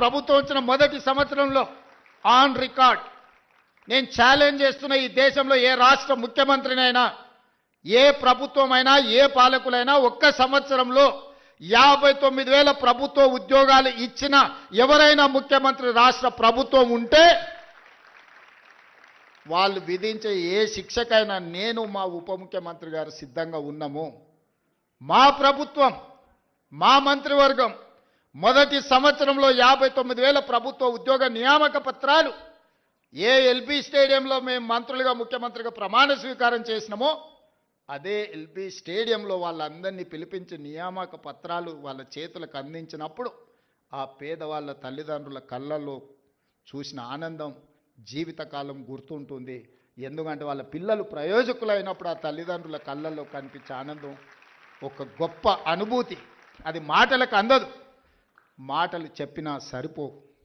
ప్రభుత్వం వచ్చిన మొదటి సంవత్సరంలో ఆన్ రికార్డ్. నేను ఛాలెంజ్ చేస్తున్న ఈ దేశంలో ఏ రాష్ట్ర ముఖ్యమంత్రినైనా ఏ ప్రభుత్వమైనా ఏ పాలకులైనా ఒక్క సంవత్సరంలో యాభై తొమ్మిది వేల ప్రభుత్వ ఉద్యోగాలు ఇచ్చిన ఎవరైనా ముఖ్యమంత్రి రాష్ట్ర ప్రభుత్వం ఉంటే వాళ్ళు విధించే ఏ శిక్షకైనా నేను మా ఉప ముఖ్యమంత్రి గారు సిద్ధంగా ఉన్నాము. మా ప్రభుత్వం మా మంత్రివర్గం మొదటి సంవత్సరంలో యాభై తొమ్మిది వేల ప్రభుత్వ ఉద్యోగ నియామక పత్రాలు ఏ ఎల్బీ స్టేడియంలో మేము మంత్రులుగా ముఖ్యమంత్రిగా ప్రమాణ స్వీకారం చేసినామో అదే ఎల్బీ స్టేడియంలో వాళ్ళందరినీ పిలిపించి నియామక పత్రాలు వాళ్ళ చేతులకు అందించినప్పుడు ఆ పేదవాళ్ళ తల్లిదండ్రుల కళ్ళల్లో చూసిన ఆనందం జీవితకాలం గుర్తుంటుంది. ఎందుకంటే వాళ్ళ పిల్లలు ప్రయోజకులైనప్పుడు ఆ తల్లిదండ్రుల కళ్ళల్లో కనిపించే ఆనందం ఒక గొప్ప అనుభూతి. అది మాటలకు అందదు. మాటలు చెప్పినా సరిపోవు.